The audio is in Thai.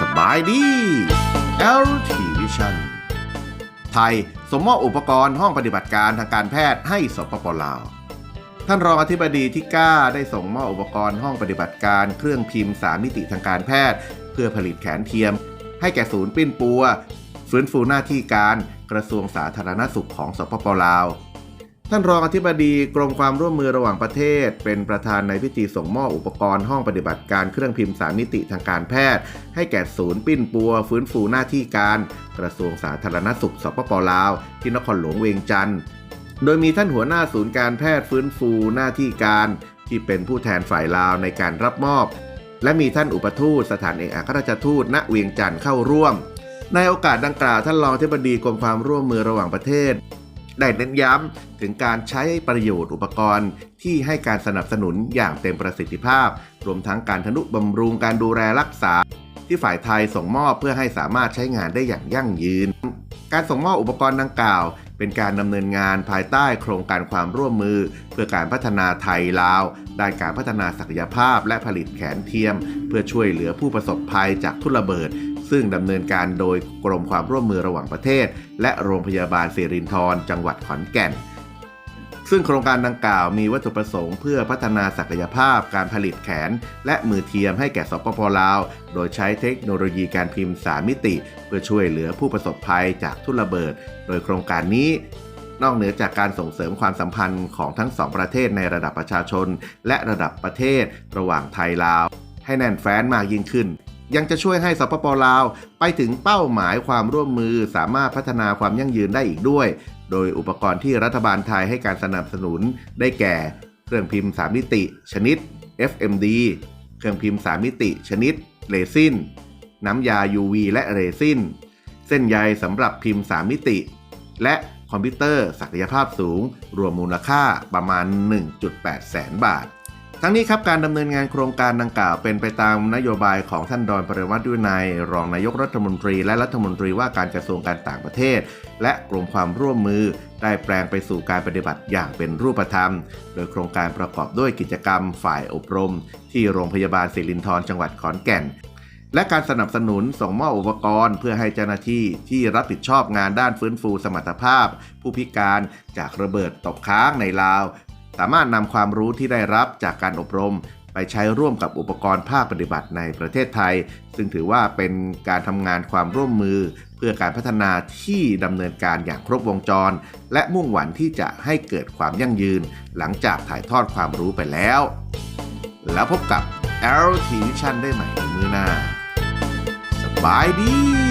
สบายดี LT Vision ไทยสมมอบอุปกรณ์ห้องปฏิบัติการทางการแพทย์ให้สปปลาว ท่านรองอธิบดีที่9ได้ส่งมอบอุปกรณ์ห้องปฏิบัติการเครื่องพิมพ์3มิติทางการแพทย์ เพื่อผลิตแขนเทียม ให้แก่ศูนย์ปิ้นปัว ฟื้นฟูหน้าที่การ กระทรวงสาธารณสุขของสปปลาว ท่านรองอธิบดีกรมความร่วมมือระหว่างประเทศ เป็นประธานในพิธีส่งมอบอุปกรณ์ห้องปฏิบัติการเครื่องพิมพ์สามมิติทางการแพทย์ ให้แก่ศูนย์ปิ้นปัว ฟื้นฟูหน้าที่การ กระทรวงสาธารณสุขสปปลาว ที่นครหลวงเวียงจันทร์โดยมีท่านหัวหน้าศูนย์การแพทย์ฟื้นฟูหน้าที่การ ที่เป็นผู้แทนฝ่ายลาวในการรับมอบ และมีท่านอุปทูตสถานเอกอัครราชทูตณเวียงจันทร์เข้าร่วม ในโอกาสดังกล่าวท่านรองอธิบดีกรมความร่วมมือระหว่างประเทศ ได้เน้นย้ำถึงการใช้ประโยชน์อุปกรณ์ ที่ให้การสนับสนุนอย่างเต็มประสิทธิภาพ รวมทั้งการทนุบำรุงการดูแลรักษา ที่ฝ่ายไทยส่งมอบเพื่อให้สามารถใช้งานได้อย่างยั่งยืน การส่งมอบอุปกรณ์ดังกล่าว เป็นการดำเนินงานภายใต้โครงการความร่วมมือ เพื่อการพัฒนาไทยลาวด้านการพัฒนาศักยภาพ และผลิตแขนเทียม เพื่อช่วยเหลือผู้ประสบภัยจากทุนระเบิด ซึ่งดำเนินการโดยกรมความร่วมมือระหว่างประเทศ และโรงพยาบาลสิรินธรจังหวัดขอนแก่น ซึ่งโครงการดังกล่าวมีวัตถุประสงค์เพื่อพัฒนาศักยภาพการผลิตแขน และมือเทียมให้แก่สปปลาว โดยใช้เทคโนโลยีการพิมพ์3มิติ เพื่อช่วยเหลือผู้ประสบภัยจากทุนระเบิด โดยโครงการนี้นอกเหนือจากการส่งเสริมความสัมพันธ์ของทั้งสองประเทศในระดับประชาชน และระดับประเทศระหว่างไทยลาว ให้แน่นแฟ้นมากยิ่งขึ้น ยังจะช่วยให้สปปลาว ไปถึงเป้าหมายความร่วมมือสามารถพัฒนาความยั่งยืนได้อีกด้วย โดยอุปกรณ์ที่รัฐบาลไทยให้การสนับสนุนได้แก่ เครื่องพิมพ์ 3 มิติ ชนิด FMD เครื่องพิมพ์ 3 มิติ ชนิดเรซินน้ำยา UV และเรซินเส้นใยสำหรับพิมพ์ 3 มิติ และคอมพิวเตอร์ศักยภาพสูง รวมมูลค่าประมาณ 1.8 แสนบาท ทั้งนี้ครับการดำเนินงานโครงการดังกล่าวเป็นไปตามนโยบายของท่านดอนปริวัติวินัยรองนายกรัฐมนตรี และรัฐมนตรีว่าการกระทรวงการต่างประเทศ และกรมความร่วมมือได้แปลงไปสู่การปฏิบัติอย่างเป็นรูปธรรม โดยโครงการประกอบด้วยกิจกรรมฝ่ายอบรม ที่โรงพยาบาลศิรินธรจังหวัดขอนแก่น และการสนับสนุนส่งมอบอุปกรณ์ เพื่อให้เจ้าหน้าที่ที่รับผิดชอบงานด้านฟื้นฟูสมรรถภาพ ผู้พิการจากระเบิดตกค้างในลาว สามารถนำความรู้ที่ได้รับจากการอบรม ไปใช้ร่วมกับอุปกรณ์ภาคปฏิบัติในประเทศไทย ซึ่งถือว่าเป็นการทำงานความร่วมมือ เพื่อการพัฒนาที่ดำเนินการอย่างครบวงจร และมุ่งหวังที่จะให้เกิดความยั่งยืน หลังจากถ่ายทอดความรู้ไปแล้ว แล้วพบกับ LT Vision ได้ใหม่ในมือหน้าสบายดี